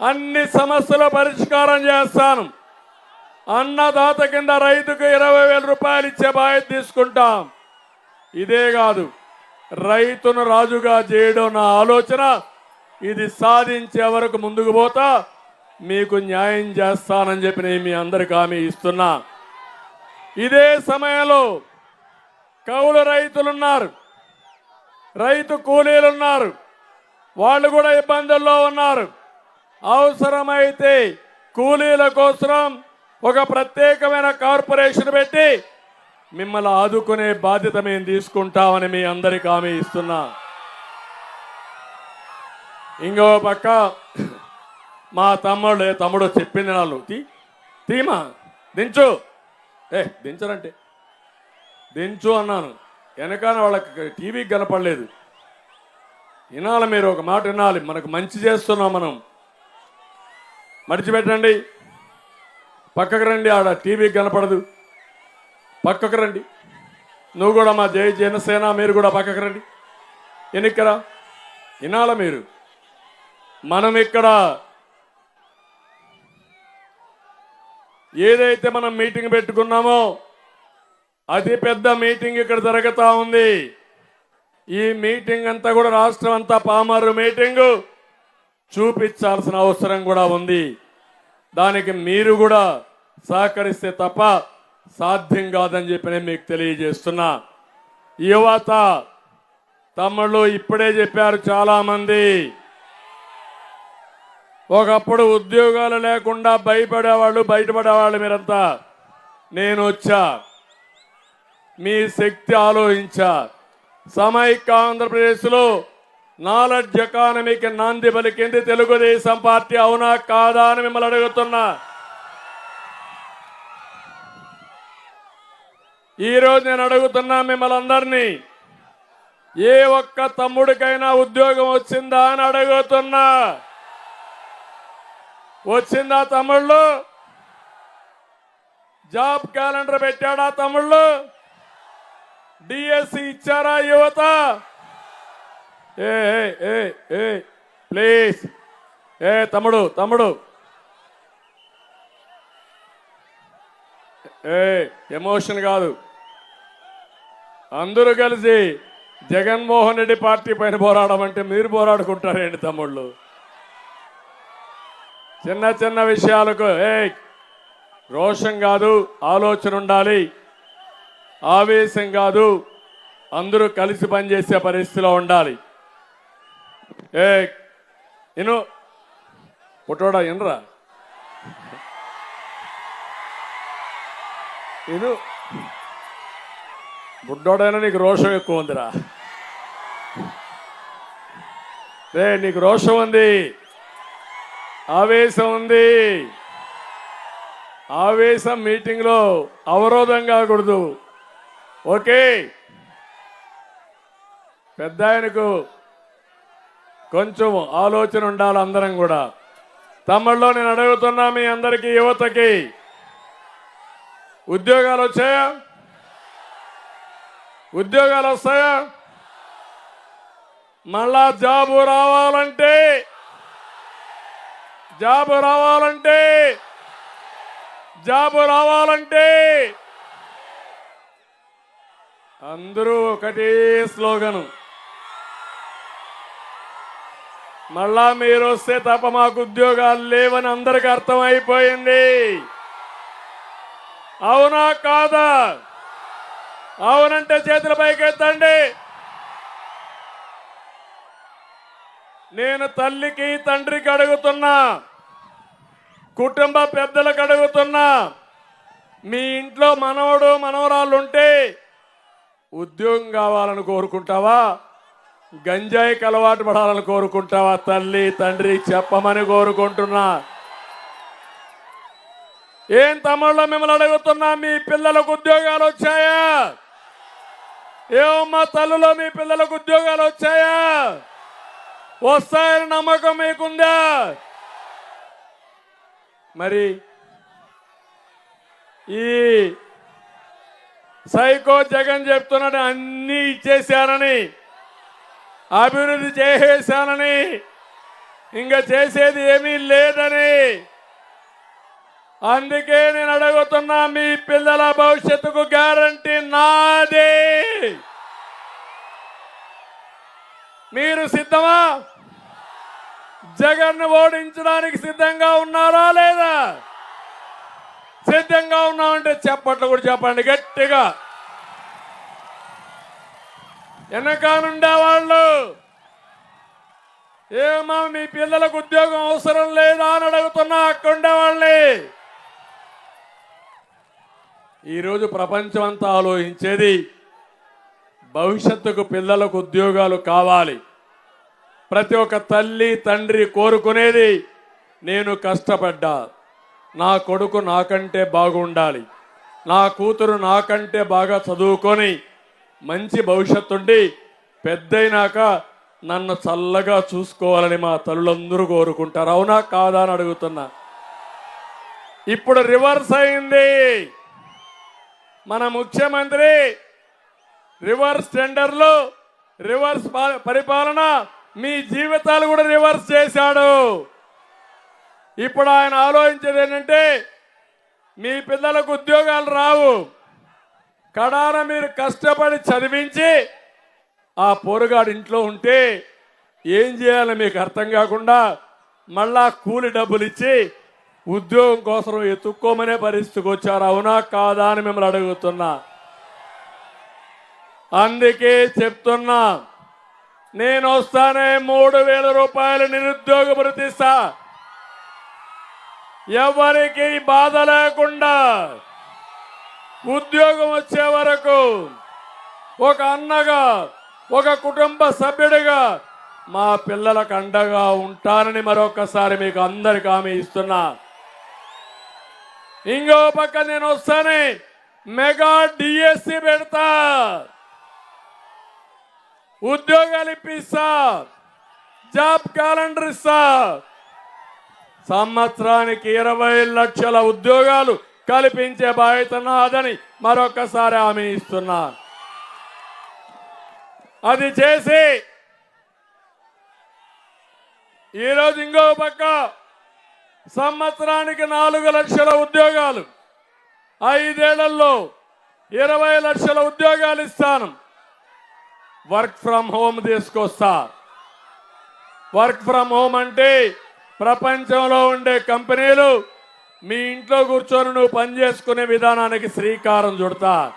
అన్ని సమస్యల పరిష్కారం చేస్తాను. అన్నదాత కింద రైతుకు ఇరవై వేల రూపాయలు ఇచ్చే బాధ్యత తీసుకుంటాం. ఇదే కాదు రైతును రాజుగా చేయడం నా ఆలోచన. ఇది సాధించే వరకు ముందుకు పోతా మీకు న్యాయం చేస్తానని చెప్పి నేను మీ అందరికి హామీ ఇస్తున్నా. ఇదే సమయంలో కౌలు రైతులున్నారు రైతు కూలీలున్నారు వాళ్ళు కూడా ఇబ్బందుల్లో ఉన్నారు. అవసరమైతే కూలీల కోసం ఒక ప్రత్యేకమైన కార్పొరేషన్ పెట్టి మిమ్మల్ని ఆదుకునే బాధ్యత మేము తీసుకుంటామని మీ అందరికి హామీ ఇస్తున్నా. ఇంకో పక్క మా తమ్ముడు తమ్ముడు చెప్పింది నాలు తీ తీమా దించు. ఏ దించరంటే. దించు అన్నాను. వెనకాల వాళ్ళకి టీవీకి కనపడలేదు. వినాలి మీరు ఒక మాట వినాలి. మనకు మంచి చేస్తున్నాం మనం. మడిచిపెట్టండి పక్కకు రండి ఆడ టీవీకి కనపడదు. పక్కకు రండి. నువ్వు కూడా మా జై జనసేన మీరు కూడా పక్కకు రండి. ఎన్నికరా? వినాల మీరు? మనం ఇక్కడ ఏదైతే మనం మీటింగ్ పెట్టుకున్నామో అతి పెద్ద మీటింగ్ ఇక్కడ జరుగుతూ ఉంది. ఈ మీటింగ్ అంతా కూడా రాష్ట్రం అంతా పామారు మీటింగు. చూపించాల్సిన అవసరం కూడా ఉంది. దానికి మీరు కూడా సహకరిస్తే తప్ప సాధ్యం కాదని చెప్పి నేను మీకు తెలియజేస్తున్నా. యువత తమ్ముళ్ళు ఇప్పుడే చెప్పారు చాలామంది. ఒకప్పుడు ఉద్యోగాలు లేకుండా భయపడేవాళ్ళు బయటపడేవాళ్ళు మీరంతా. నేను వచ్చా. మీ శక్తి ఆలోచించా. సమైక్య ఆంధ్రప్రదేశ్లో నాలెడ్జ్ ఎకానమీకి నాంది పలికింది తెలుగుదేశం పార్టీ అవునా కాదా అని మిమ్మల్ని అడుగుతున్నా. ఈరోజు నేను అడుగుతున్నా మిమ్మల్ని అందరినీ ఏ ఒక్క తమ్ముడికైనా ఉద్యోగం వచ్చిందా అని అడుగుతున్నా. వచ్చిందా తమ్ముళ్ళు? జాబ్ క్యాలెండర్ పెట్టాడా తమ్ముళ్ళు? డిఎస్సి ఇచ్చారా యువత? ఏ ఏ, ఏ ఏ ప్లీజ్. ఏ తమ్ముడు తమ్ముడు. ఏ ఎమోషన్ కాదు. అందరూ కలిసి జగన్మోహన్ రెడ్డి పార్టీ పైన పోరాడమంటే మీరు పోరాడుకుంటారేంటి తమ్ముళ్ళు? చిన్న చిన్న విషయాలకు ఏ రోషం కాదు ఆలోచన ఉండాలి. ఆవేశం కాదు అందరూ కలిసి పనిచేసే పరిస్థితిలో ఉండాలి. ఏ ఇను. పొట్టోడా ఇనరా. ఇను. బుడ్డోడైనా నీకు రోషం ఎక్కువ ఉందిరా. రే నీకు రోషం ఉంది. ఆవేశం ఉంది. ఆవేశం మీటింగ్లో అవరోధం కాకూడదు ఓకే. పెద్ద ఆయనకు కొంచెం ఆలోచన ఉండాలి అందరం కూడా. తమ్ముళ్ళు నేను అడుగుతున్నా మీ అందరికీ యువతకి. ఉద్యోగాలు వచ్చాయా? ఉద్యోగాలు వస్తాయా? మళ్ళా జాబు రావాలంటే జాబు రావాలంటే జాబు రావాలంటే. అందరూ ఒకటే స్లోగను. మళ్ళా మీరు వస్తే తప్ప మాకు ఉద్యోగాలు లేవని అందరికి అర్థమైపోయింది. అవునా కాదా? అవునంటే చేతుల పైకెత్తండి. నేను తల్లికి తండ్రికి అడుగుతున్నా. కుటుంబ పెద్దలకు అడుగుతున్నా. మీ ఇంట్లో మనవడు మనవరాళ్ళు ఉంటే ఉద్యోగం కావాలని కోరుకుంటావా? గంజాయికి అలవాటు పడాలని కోరుకుంటావా తల్లి? తండ్రి చెప్పమని కోరుకుంటున్నా. ఏం తమ్ముళ్ళు మిమ్మల్ని అడుగుతున్నా మీ పిల్లలకు ఉద్యోగాలు వచ్చాయా? ఏమమ్మా తల్లులో మీ పిల్లలకు ఉద్యోగాలు వచ్చాయా? వస్తాయని నమ్మకం మీకుందా? మరి ఈ సైకో జగన్ చెప్తున్నాడు అన్నీ ఇచ్చేశారని. అభివృద్ధి చేసేశానని. ఇంకా చేసేది ఏమీ లేదని. అందుకే నేను అడుగుతున్నా మీ పిల్లల భవిష్యత్తుకు గ్యారంటీ నాదే. మీరు సిద్ధమా? జగన్ను ఓడించడానికి సిద్ధంగా ఉన్నారా లేదా? సిద్ధంగా ఉన్నామంటే చెప్పట్లు కూడా చెప్పండి గట్టిగా. వెనకానుండే వాళ్ళు ఏమా మీ పిల్లలకు ఉద్యోగం అవసరం లేదా అని అడుగుతున్నా అక్కడ ఉండేవాళ్ళని ఈరోజు ప్రపంచం అంతా ఆలోచించేది భవిష్యత్తుకు పిల్లలకు ఉద్యోగాలు కావాలి. ప్రతి ఒక్క తల్లి తండ్రి కోరుకునేది నేను కష్టపడ్డా. నా కొడుకు నాకంటే బాగుండాలి. నా కూతురు నాకంటే బాగా చదువుకొని మంచి భవిష్యత్తు ఉండి పెద్దయినాక నన్ను చల్లగా చూసుకోవాలని మా తల్లులందరూ కోరుకుంటారు. అవునా కాదా అని అడుగుతున్నా. ఇప్పుడు రివర్స్ అయింది. మన ముఖ్యమంత్రి రివర్స్ టెండర్లు రివర్స్ పరిపాలన మీ జీవితాలు కూడా రివర్స్ చేశాడు. ఇప్పుడు ఆయన ఆలోచించేది ఏంటంటే మీ పిల్లలకు ఉద్యోగాలు రావు. కడాన మీరు కష్టపడి చదివించి ఆ పోరుగాడు ఇంట్లో ఉంటే ఏం చేయాలో మీకు అర్థం కాకుండా మళ్ళా కూలి డబ్బులు ఇచ్చి ఉద్యోగం కోసం ఎత్తుక్కోమనే పరిస్థితికి వచ్చారు. అవునా కాదా అని మిమ్మల్ని అడుగుతున్నా. అందుకే చెప్తున్నా నేను వస్తానే మూడు వేల రూపాయలు నిరుద్యోగ భృతిస్తా ఎవరికి బాధ లేకుండా ఉద్యోగం వచ్చే వరకు ఒక అన్నగా ఒక కుటుంబ సభ్యుడిగా మా పిల్లలకు అండగా ఉంటానని మరొకసారి మీకు అందరికి హామీ ఇస్తున్నా. ఇంకో పక్క నేను వస్తానే మెగా డిఎస్సి పెడతా. ఉద్యోగాలు ఇప్పిస్తా. జాబ్ క్యాలెండర్ ఇస్తా. సంవత్సరానికి ఇరవై లక్షల ఉద్యోగాలు కల్పించే బాధ్యత నాదని మరొకసారి హామీ ఇస్తున్నా. అది చేసి ఈరోజు ఇంకో పక్క సంవత్సరానికి నాలుగు లక్షల ఉద్యోగాలు ఐదేళ్ళలో ఇరవై లక్షల ఉద్యోగాలు ఇస్తాను. వర్క్ ఫ్రమ్ హోమ్ తీసుకొస్తా. వర్క్ ఫ్రమ్ హోమ్ అంటే ప్రపంచంలో ఉండే కంపెనీలు మీ ఇంట్లో కూర్చొని నువ్వు పని చేసుకునే విధానానికి శ్రీకారం చుడతా.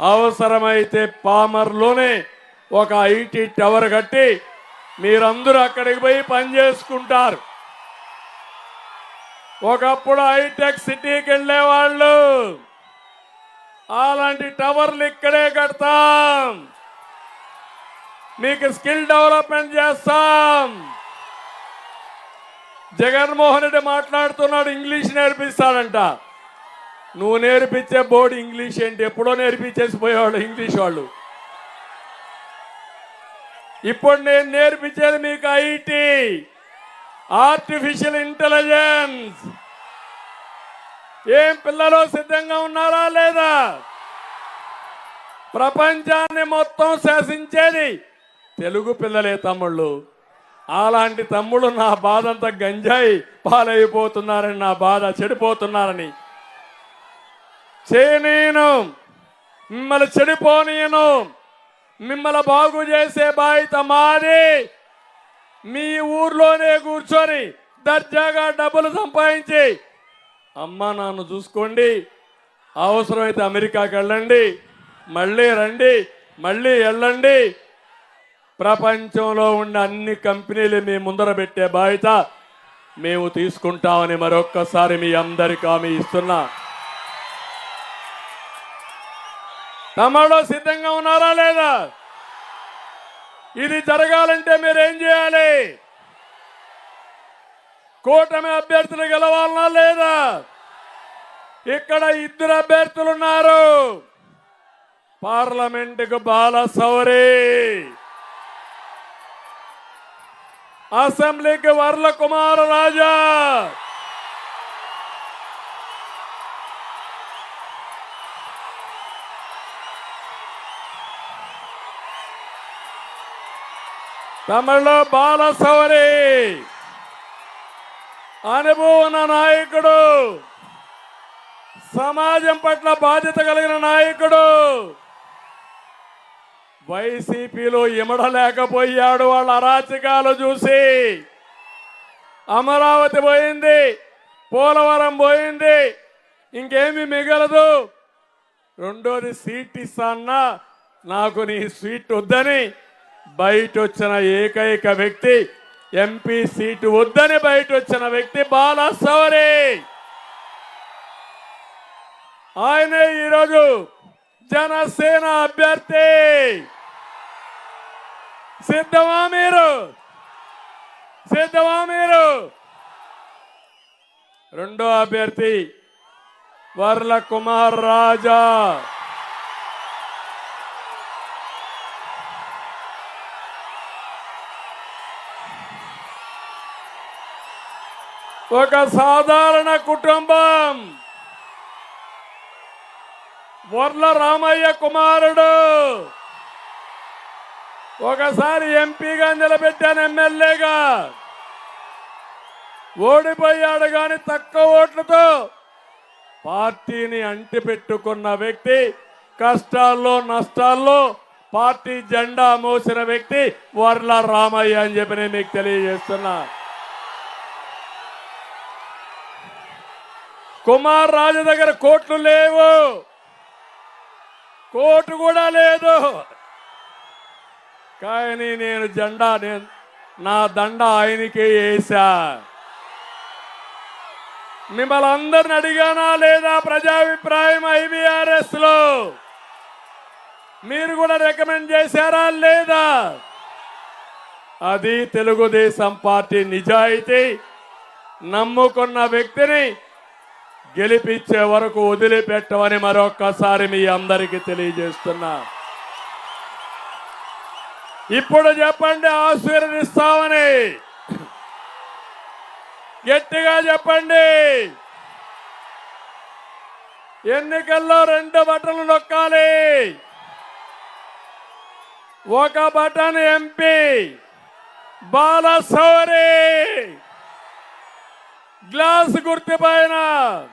అవసరమైతే పామర్లోనే ఒక ఐటీ టవర్ కట్టి మీరందరూ అక్కడికి పోయి పని చేసుకుంటారు. ఒకప్పుడు హైటెక్ సిటీకి వెళ్ళే వాళ్ళు అలాంటి టవర్లు ఇక్కడే కడతాం. మీకు స్కిల్ డెవలప్మెంట్ చేస్తాం. జగన్మోహన్ రెడ్డి మాట్లాడుతున్నాడు ఇంగ్లీష్ నేర్పిస్తాడంట. నువ్వు నేర్పించే బోర్డు ఇంగ్లీష్ ఏంటి? ఎప్పుడో నేర్పించేసి పోయేవాళ్ళు ఇంగ్లీష్ వాళ్ళు. ఇప్పుడు నేను నేర్పించేది మీకు ఐటీ ఆర్టిఫిషియల్ ఇంటెలిజెన్స్. ఏం పిల్లలు సిద్ధంగా ఉన్నారా లేదా? ప్రపంచాన్ని మొత్తం శాసించేది తెలుగు పిల్లలే తమ్ముళ్ళు. అలాంటి తమ్ముడు నా బాధ అంతా గంజాయి పాలైపోతున్నారని నా బాధ చెడిపోతున్నారని. చేయనేను మిమ్మల్ని చెడిపోనీయను. మిమ్మల్ని బాగు చేసే బాధ్యత మాది. మీ ఊర్లోనే కూర్చొని దర్జాగా డబ్బులు సంపాదించి. అమ్మ నాన్న చూసుకోండి. అవసరమైతే అమెరికాకి వెళ్ళండి. మళ్ళీ రండి. మళ్ళీ వెళ్ళండి. ప్రపంచంలో ఉన్న అన్ని కంపెనీలు మీ ముందర పెట్టే బాధ్యత మేము తీసుకుంటామని మరొక్కసారి మీ అందరికీ హామీ ఇస్తున్నా. తమలో సిద్ధంగా ఉన్నారా లేదా? ఇది జరగాలంటే మీరేం చేయాలి? కూటమి అభ్యర్థులు గెలవాలనా లేదా? ఇక్కడ ఇద్దరు అభ్యర్థులు ఉన్నారు. పార్లమెంటుకు బాలసౌరి అసెంబ్లీకి వర్ల కుమార రాజా. తమిళ బాలసవరి. అనుభవం నాయకుడు. సమాజం పట్ల బాధ్యత కలిగిన నాయకుడు. వైసీపీలో ఇమడలేకపోయాడు వాళ్ళ అరాచకాలు చూసి. అమరావతి పోయింది పోలవరం పోయింది ఇంకేమి మిగలదు. రెండోది సీట్ ఇస్తాన్నా నాకు నీ సీట్ వద్దని బయట వచ్చిన ఏకైక వ్యక్తి ఎంపీ సీటు వద్దని బయట వచ్చిన వ్యక్తి బాలసవరి. ఆయనే ఈరోజు జనసేన అభ్యర్థి. సిద్ధమా మీరు? సిద్ధమా మీరు? రెండో అభ్యర్థి వర్ల కుమార్ రాజా. ఒక సాధారణ కుటుంబం. వర్ల రామయ్య కుమారుడు. ఒకసారి ఎంపీగా నిలబెట్టాను ఎమ్మెల్యేగా. ఓడిపోయాడు కానీ తక్కువ ఓట్లతో పార్టీని అంటిపెట్టుకున్న వ్యక్తి కష్టాల్లో నష్టాల్లో పార్టీ జెండా మోసిన వ్యక్తి వర్ల రామయ్య అని చెప్పి నేను మీకు తెలియజేస్తున్నా. కుమార్ రాజు దగ్గర కోట్లు లేవు. కోటు కూడా లేదు. కానీ నేను జెండా నేను నా దండ ఆయనకే వేసా. మిమ్మల్ని అందరిని అడిగానా లేదా ప్రజాభిప్రాయం ఐబిఆర్ఎస్లో మీరు కూడా రికమెండ్ చేశారా లేదా? అది తెలుగుదేశం పార్టీ నిజాయితీ. నమ్ముకున్న వ్యక్తిని గెలిపించే వరకు వదిలిపెట్టవని మరొక్కసారి మీ అందరికీ తెలియజేస్తున్నా. ఇప్పుడు చెప్పండి ఆశీర్వదిస్తామని. గట్టిగా చెప్పండి. ఎన్నికల్లో రెండు బటన్లు నొక్కాలి. ఒక బటన్ ఎంపీ బాలసౌరి గ్లాస్ గుర్తు పైన